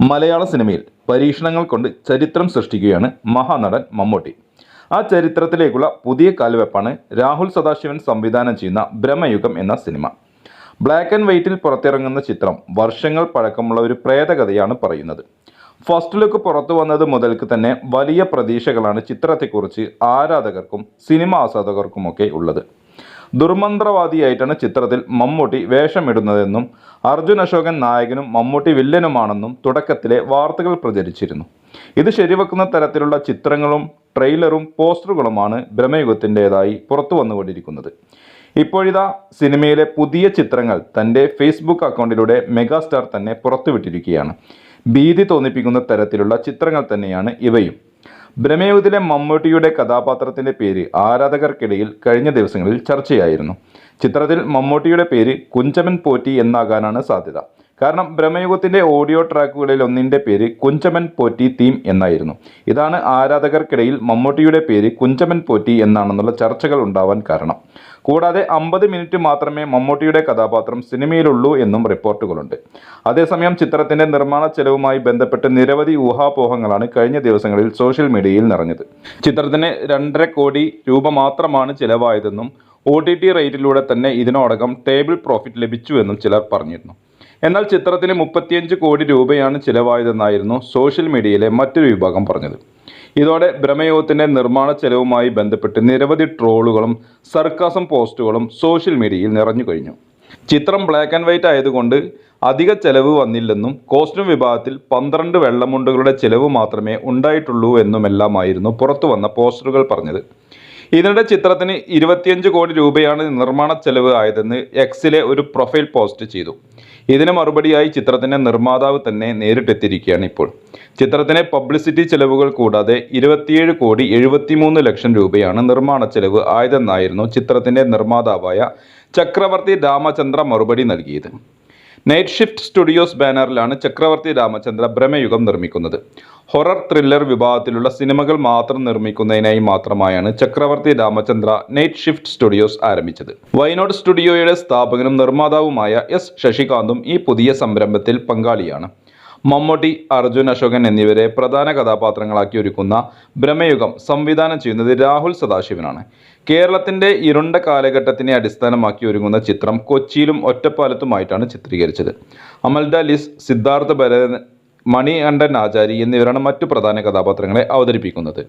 മലയാള സിനിമയിൽ പരീക്ഷണങ്ങൾ കൊണ്ട് ചരിത്രം സൃഷ്ടിക്കുകയാണ് മഹാനടൻ മമ്മൂട്ടി. ആ ചരിത്രത്തിലേക്കുള്ള പുതിയ കാൽവെപ്പാണ് രാഹുൽ സദാശിവൻ സംവിധാനം ചെയ്യുന്ന ബ്രഹ്മയുഗം എന്ന സിനിമ. ബ്ലാക്ക് ആൻഡ് വൈറ്റിൽ പുറത്തിറങ്ങുന്ന ചിത്രം വർഷങ്ങൾ പഴക്കമുള്ള ഒരു പ്രേതകഥയാണ് പറയുന്നത്. ഫസ്റ്റ് ലുക്ക് പുറത്തു വന്നത് മുതൽക്ക് തന്നെ വലിയ പ്രതീക്ഷകളാണ് ചിത്രത്തെക്കുറിച്ച് ആരാധകർക്കും സിനിമ ആസ്വാദകർക്കുമൊക്കെ ഉള്ളത്. ദുർമന്ത്രവാദിയായിട്ടാണ് ചിത്രത്തിൽ മമ്മൂട്ടി വേഷമിടുന്നതെന്നും അർജുൻ അശോകൻ നായകനും മമ്മൂട്ടി വില്ലനുമാണെന്നും തുടക്കത്തിലെ വാർത്തകൾ പ്രചരിച്ചിരുന്നു. ഇത് ശരിവെക്കുന്ന തരത്തിലുള്ള ചിത്രങ്ങളും ട്രെയിലറും പോസ്റ്ററുകളുമാണ് ബ്രഹ്മയുഗത്തിന്റെതായി പുറത്തു വന്നുകൊണ്ടിരിക്കുന്നത് ഇപ്പോഴിതാ സിനിമയിലെ പുതിയ ചിത്രങ്ങൾ തന്റെ ഫേസ്ബുക്ക് അക്കൗണ്ടിലൂടെ മെഗാസ്റ്റാർ തന്നെ പുറത്തുവിട്ടിരിക്കുകയാണ്. ഭീതി തോന്നിപ്പിക്കുന്ന തരത്തിലുള്ള ചിത്രങ്ങൾ തന്നെയാണ് ഇവയും. ബ്രഹ്മയുഗത്തിലെ മമ്മൂട്ടിയുടെ കഥാപാത്രത്തിന്റെ പേര് ആരാധകർക്കിടയിൽ കഴിഞ്ഞ ദിവസങ്ങളിൽ ചർച്ചയായിരുന്നു. ചിത്രത്തിൽ മമ്മൂട്ടിയുടെ പേര് കുഞ്ചമൻ പോറ്റി എന്നാകാനാണ് സാധ്യത. കാരണം ബ്രഹ്മയുഗത്തിന്റെ ഓഡിയോ ട്രാക്കുകളിൽ ഒന്നിന്റെ പേര് കുഞ്ചമൻ പോറ്റി തീം എന്നായിരുന്നു. ഇതാണ് ആരാധകർക്കിടയിൽ മമ്മൂട്ടിയുടെ പേര് കുഞ്ചമൻ പോറ്റി എന്നാണെന്നുള്ള ചർച്ചകൾ ഉണ്ടാവാൻ കാരണം. കൂടാതെ അമ്പത് മിനിറ്റ് മാത്രമേ മമ്മൂട്ടിയുടെ കഥാപാത്രം സിനിമയിലുള്ളൂ എന്നും റിപ്പോർട്ടുകളുണ്ട്. അതേസമയം ചിത്രത്തിന്റെ നിർമ്മാണ ചെലവുമായി ബന്ധപ്പെട്ട് നിരവധി ഊഹാപോഹങ്ങളാണ് കഴിഞ്ഞ ദിവസങ്ങളിൽ സോഷ്യൽ മീഡിയയിൽ നിറഞ്ഞത്. ചിത്രത്തിന് രണ്ടര കോടി രൂപ മാത്രമാണ് ചിലവായതെന്നും ഒ ടി ടി റേറ്റിലൂടെ തന്നെ ഇതിനോടകം ടേബിൾ പ്രോഫിറ്റ് ലഭിച്ചുവെന്നും ചിലർ പറഞ്ഞിരുന്നു. എന്നാൽ ചിത്രത്തിന് മുപ്പത്തിയഞ്ച് കോടി രൂപയാണ് ചിലവായതെന്നായിരുന്നു സോഷ്യൽ മീഡിയയിലെ മറ്റൊരു വിഭാഗം പറഞ്ഞത്. ഇതോടെ ബ്രഹ്മയോഗത്തിന്റെ നിർമ്മാണ ചെലവുമായി ബന്ധപ്പെട്ട് നിരവധി ട്രോളുകളും സർക്കാസം പോസ്റ്റുകളും സോഷ്യൽ മീഡിയയിൽ നിറഞ്ഞു കഴിഞ്ഞു. ചിത്രം ബ്ലാക്ക് ആൻഡ് വൈറ്റ് ആയതുകൊണ്ട് അധിക ചെലവ് വന്നില്ലെന്നും കോസ്റ്റ്യൂം വിഭാഗത്തിൽ പന്ത്രണ്ട് വെള്ളമുണ്ടുകളുടെ ചെലവ് മാത്രമേ ഉണ്ടായിട്ടുള്ളൂ എന്നുമെല്ലാമായിരുന്നു പുറത്തു വന്ന പോസ്റ്ററുകൾ പറഞ്ഞത്. ഇതിനിടെ ചിത്രത്തിന് ഇരുപത്തിയഞ്ച് കോടി രൂപയാണ് നിർമ്മാണ ചെലവ് ആയതെന്ന് എക്സിലെ ഒരു പ്രൊഫൈൽ പോസ്റ്റ് ചെയ്തു. ഇതിന് മറുപടിയായി ചിത്രത്തിന്റെ നിർമ്മാതാവ് തന്നെ നേരിട്ടെത്തിയിരിക്കുകയാണ് ഇപ്പോൾ. ചിത്രത്തിന് പബ്ലിസിറ്റി ചെലവുകൾ കൂടാതെ ഇരുപത്തിയേഴ് കോടി എഴുപത്തിമൂന്ന് ലക്ഷം രൂപയാണ് നിർമ്മാണ ചെലവ് ആയതെന്നായിരുന്നു ചിത്രത്തിന്റെ നിർമ്മാതാവായ ചക്രവർത്തി രാമചന്ദ്ര മറുപടി നൽകിയത്. നൈറ്റ് ഷിഫ്റ്റ് സ്റ്റുഡിയോസ് ബാനറിലാണ് ചക്രവർത്തി രാമചന്ദ്ര ഭ്രമയുഗം നിർമ്മിക്കുന്നത്. ഹൊറർ ത്രില്ലർ വിഭാഗത്തിലുള്ള സിനിമകൾ മാത്രം നിർമ്മിക്കുന്നതിനായി മാത്രമായാണ് ചക്രവർത്തി രാമചന്ദ്ര നൈറ്റ് ഷിഫ്റ്റ് സ്റ്റുഡിയോസ് ആരംഭിച്ചത്. വയനാട് സ്റ്റുഡിയോയുടെ സ്ഥാപകനും നിർമ്മാതാവുമായ എസ് ശശികാന്തും ഈ പുതിയ സംരംഭത്തിൽ പങ്കാളിയാണ്. മമ്മൂട്ടി അർജുൻ അശോകൻ എന്നിവരെ പ്രധാന കഥാപാത്രങ്ങളാക്കി ഒരുക്കുന്ന ബ്രഹ്മയുഗം സംവിധാനം ചെയ്യുന്നത് രാഹുൽ സദാശിവനാണ്. കേരളത്തിന്റെ ഇരുണ്ട കാലഘട്ടത്തിനെ അടിസ്ഥാനമാക്കി ഒരുങ്ങുന്ന ചിത്രം കൊച്ചിയിലും ഒറ്റപ്പാലത്തുമായിട്ടാണ് ചിത്രീകരിച്ചത്. അമൽഡ ലിസ് സിദ്ധാർത്ഥ ഭരതൻ മണികണ്ഠൻ ആചാരി എന്നിവരാണ് മറ്റു പ്രധാന കഥാപാത്രങ്ങളെ അവതരിപ്പിക്കുന്നത്.